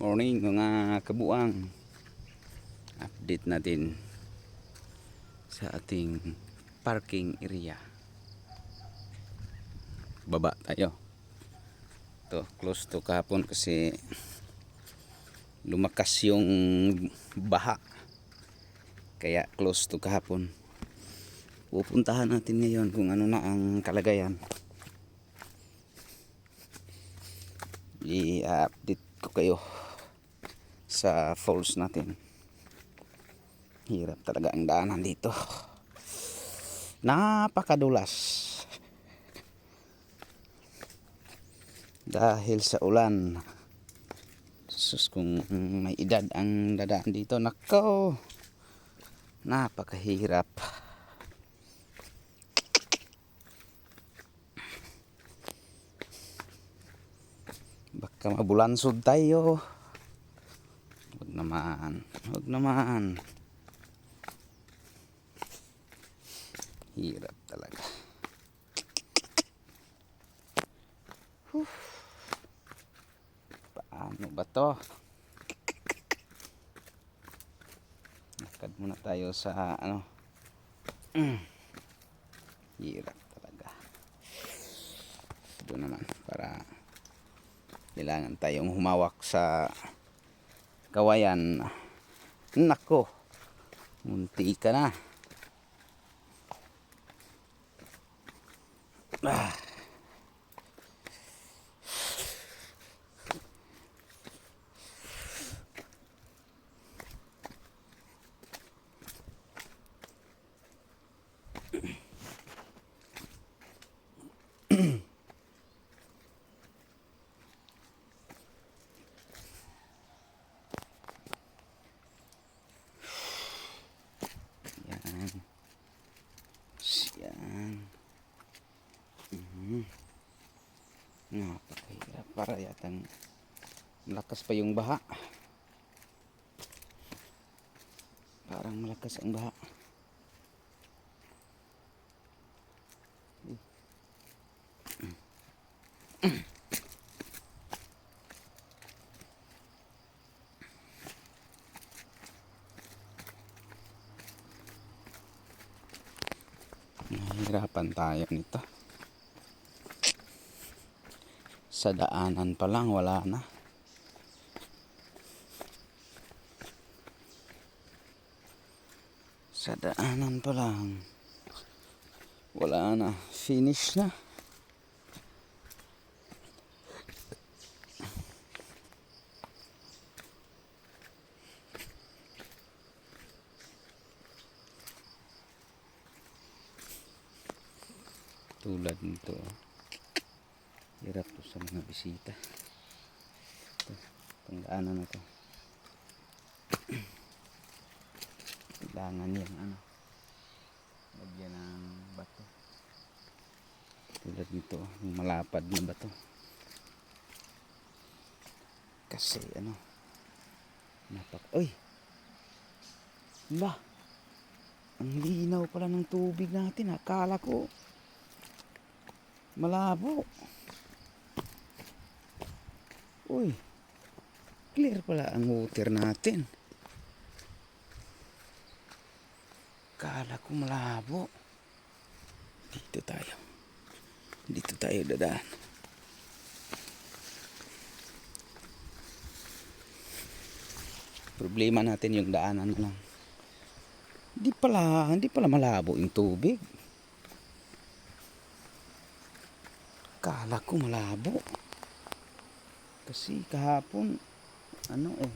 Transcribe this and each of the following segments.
Morning mga kabuang. Update natin sa ating parking area. Baba tayo. To close to kahapon kasi lumakas yung baha. Kaya close to kahapon. Pupuntahan natin ngayon kung ano na ang kalagayan. I-update ko kayo sa falls natin. Hirap talaga ang daanan dito. Napakadulas. Dahil sa ulan. Sus kung may edad ang dadaan dito. Nako. Napakahirap. Baka mabulansod tayo. Naman. Huwag naman. Hirap talaga. Whew. Paano ba to? Lakad muna tayo sa ano. Hirap talaga. Ito naman para kailangan tayong humawak sa kawayan. Nako. Munti ka na. Ah. Yan. Yan. Mhm. Napakahirap para yatang malakas pa yung baha. Parang malakas ang baha. Nahihirapan tayo nito. Sa daanan pa lang wala na. Sa daanan pa lang wala na. Finish na. tulad nito hirap to sa mga bisita. Ito itong na to. Kailangan yan ano lagyan ng bato. Tulad nito malapad na bato. Kasi ano napak oy ba ang linaw pala ng tubig natin akala ko Malabo. Uy. Clear pala ang water natin. Kala ko malabo. Dito tayo. Dito tayo dadaan. Problema natin yung daanan lang. Hindi pala, hindi pala malabo yung tubig. Kala ko malabo. Kasi kahapon, ano eh,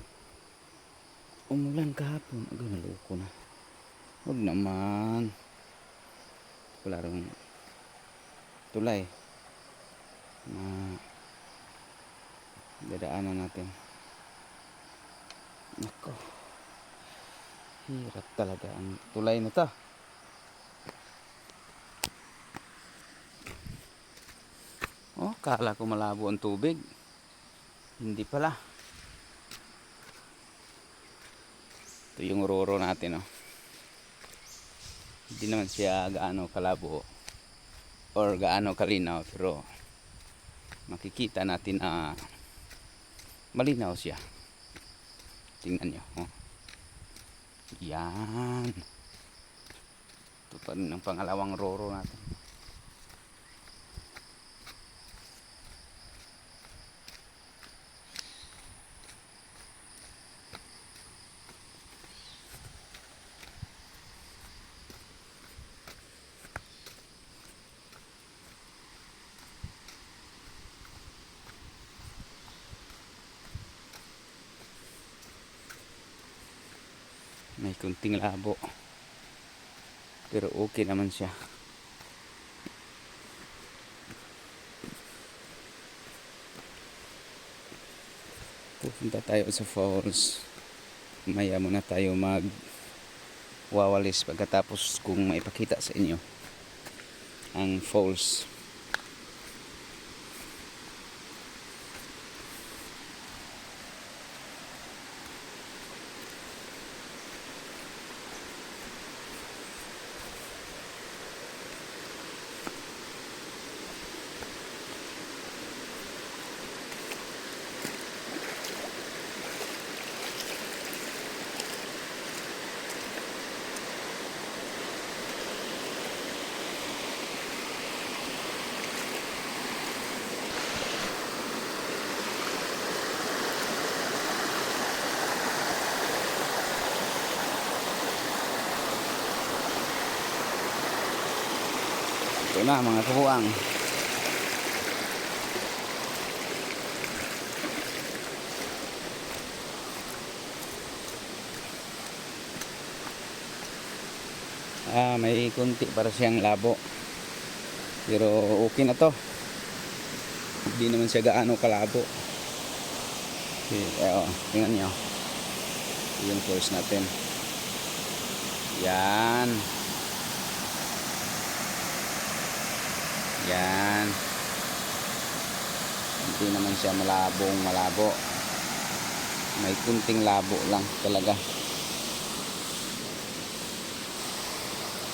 umulan kahapon. Agay, naloko na. Huwag naman. Wala rin tulay na dadaanan natin. Nako. Hirap talaga ang tulay na to. Oh, kala ko malabo ang tubig. Hindi pala. Ito yung roro natin, oh. Hindi naman siya gaano kalabo or gaano kalinaw pero makikita natin na malinaw siya. tingnan nyo oh. yan ito pa rin ang pangalawang roro natin may kunting labo. Pero okay naman siya. Pupunta tayo sa falls. Maya muna tayo mag wawalis pagkatapos kung maipakita sa inyo ang falls ito na mga kabuang. Ah may kunti para siyang labo. Pero okay na to. Hindi naman siya gaano kalabo. Okay, oh, tingnan nyo yung course natin. Yan yan. Hindi naman siya malabong malabo. May kunting labo lang talaga.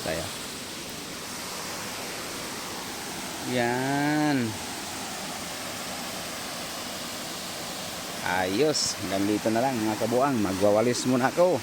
Tayo yan. Ayos. Hanggang dito na lang mga kabuang. Magwawalis muna ako